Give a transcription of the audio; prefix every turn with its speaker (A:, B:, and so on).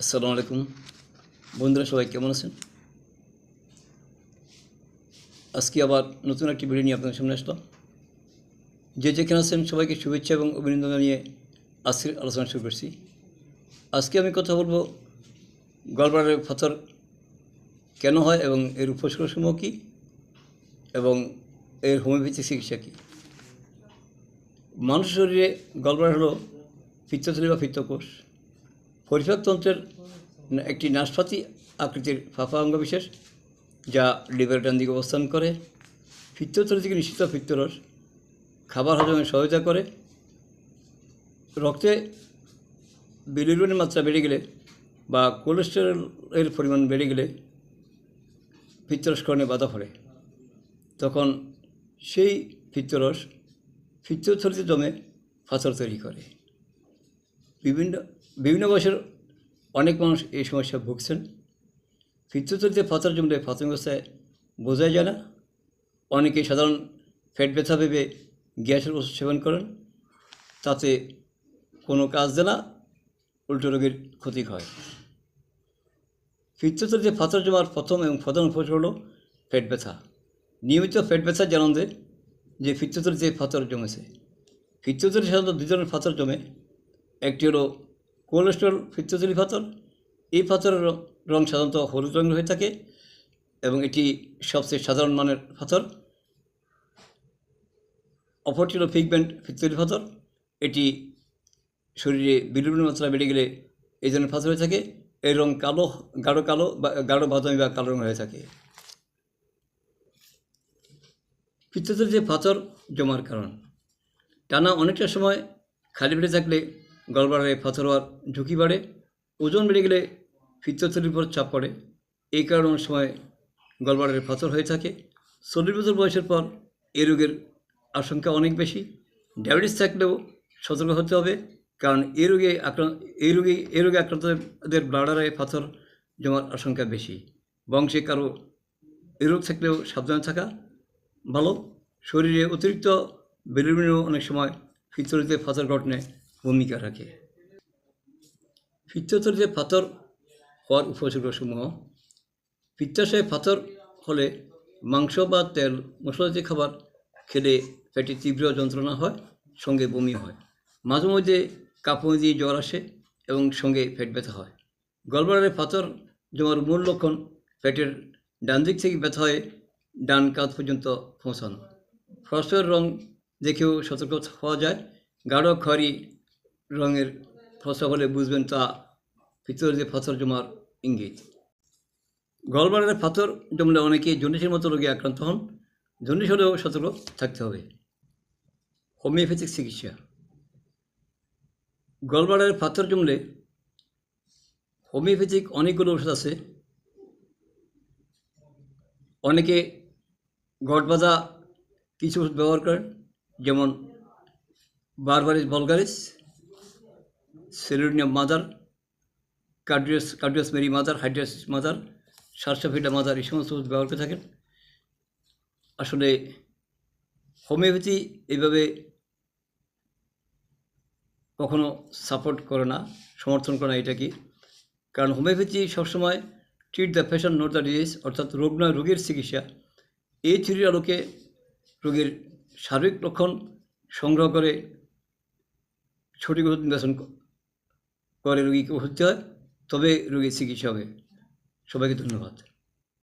A: আসসালামু আলাইকুম। বন্ধুরা, সবাই কেমন আছেন? আজকে আবার নতুন একটি ভিডিও নিয়ে আপনাদের সামনে আসলাম। যে যেখানে আছেন, সবাইকে শুভেচ্ছা এবং অভিনন্দন জানিয়ে আজকের আলোচনা শুরু করছি। আজকে আমি কথা বলব গলবারের পাথর কেন হয় এবং এর উপসর্গসমূহ কী এবং এর হোমিওপ্যাথি চিকিৎসা কী? মানুষ শরীরে গলবার হলো পিত্তথলি বা পিত্তকোষ। পরিপাকতন্ত্রের একটি নাশপাতি আকৃতির ফাঁপা অঙ্গ বিশেষ, যা লিভার ডান দিকে অবস্থান করে পিত্তথলি থেকে নিশ্চিত ফিত্তরস খাবার হজমে সহায়তা করে। রক্তে বিলিরুবিনের মাত্রা বেড়ে গেলে বা কোলেস্টেরলের পরিমাণ বেড়ে গেলে পিত্তরসকরণে বাধা পড়ে। তখন সেই পিত্তরস পিত্তথলিতে জমে পাথর তৈরি করে। বিভিন্ন বিভিন্ন বয়সের অনেক মানুষ এই সমস্যা ভুগছেন। পিত্তথলিতে পাথর জমলে অবস্থায় বোঝাই যায় না। অনেকে সাধারণ পেট ব্যথা ভেবে গ্যাসের ওষুধ সেবন করেন। তাতে কোনো কাজ দেয় না, উল্টো রোগের ক্ষতি হয়। পিত্তথলিতে পাথর জমার প্রথম এবং প্রধান উপসর্গ হলো পেট ব্যথা। নিয়মিত পেট ব্যথা জানান যে পিত্তথলিতে পাথর জমেছে। পিত্তথলি সাধারণত দুই ধরনের জমে। একটি হলো কোলেস্ট্রল পিত্তথলি পাথর এই পাথরের রং সাধারণত হলুদ রঙের হয়ে থাকে এবং এটি সবচেয়ে সাধারণ মানের পাথর অপরটি হলো পিগমেন্ট পিত্তথলি পাথর এটি শরীরে বিলুবিন মাত্রা বেড়ে গেলে এই ধরনের পাথর হয়ে থাকে। এর রং কালো, গাঢ় কালো বা, গাঢ় বাদামি বা কালো রঙ হয়ে থাকে। পিত্তথলিতে পাথর জমার কারণ, টানা অনেকটা সময় খালি পেটে থাকলে গলবারে পাথর হওয়ার ঝুঁকি বাড়ে, ওজন বেড়ে গেলে পিত্তথলির উপর চাপ পড়ে। এই কারণে অনেক সময় গলবারের পাথর হয়ে থাকে। চল্লিশ বছর বয়সের পর এই রোগের আশঙ্কা অনেক বেশি। ডায়াবেটিস থাকলেও সতর্ক হতে হবে, কারণ এই রোগে আক্রান্ত, এই রোগে এই রোগে আক্রান্তদের ব্লাডারে পাথর জমার আশঙ্কা বেশি। বংশে কারও এই রোগ থাকলেও সাবধানে থাকা ভালো। শরীরে অতিরিক্ত বিলিরুবিনও অনেক সময় ফিতরিতে পাথর গঠনে ভূমিকা রাখে। পিত্তথলিতে পাথর হওয়ার উপসর্গসমূহ পিত্তাশয়ে পাথর হলে মাংস বা তেল মশলাজাতীয় খাবার খেলে পেটে তীব্র যন্ত্রণা হয়, সঙ্গে বমি হয়। মাঝে মধ্যে কাঁপুনি দিয়ে জ্বর আসে এবং সঙ্গে পেট ব্যথা হয়। গলবারে পাথর জমার মূল লক্ষণ পেটের ডান দিক থেকে ব্যথা হয়ে ডান কাঁধ পর্যন্ত পৌঁছানো। ফসফের রং দেখেও সতর্ক হওয়া যায়। গাঢ় খয়েরি রঙের ফসল হলে বুঝবেন তা ভিতরে যে পাথর জমার ইঙ্গিত। গলবারের পাথর জমলে অনেকে জন্ডিসের মতো রোগে আক্রান্ত হন। জন্ডিস হলেও সতর্ক থাকতে হবে। হোমিওপ্যাথিক চিকিৎসা। গলবারের পাথর জমলে হোমিওপ্যাথিক অনেকগুলো ওষুধ আছে। অনেকে গট বাঁধা কিছু ওষুধ ব্যবহার করেন, যেমন Berberis vulgaris Chelidonium mother Carduus Carduus Mary mother Hydrastis mother Sarsaparilla mother এই সমস্ত ব্যবহার করে থাকেন। আসলে হোমিওপ্যাথি এইভাবে কখনো সাপোর্ট করে না, সমর্থন করে না এটা কি? কারণ হোমিওপ্যাথি সবসময় treat the patient not the disease অর্থাৎ রোগ নয়, রোগের চিকিৎসা। এই থিওরির আলোকে রোগের শারীরিক লক্ষণ সংগ্রহ করে সঠিক নির্বাচন করে রুগীকে দিতে হয় তবে রুগীর চিকিৎসা হবে। সবাইকে ধন্যবাদ।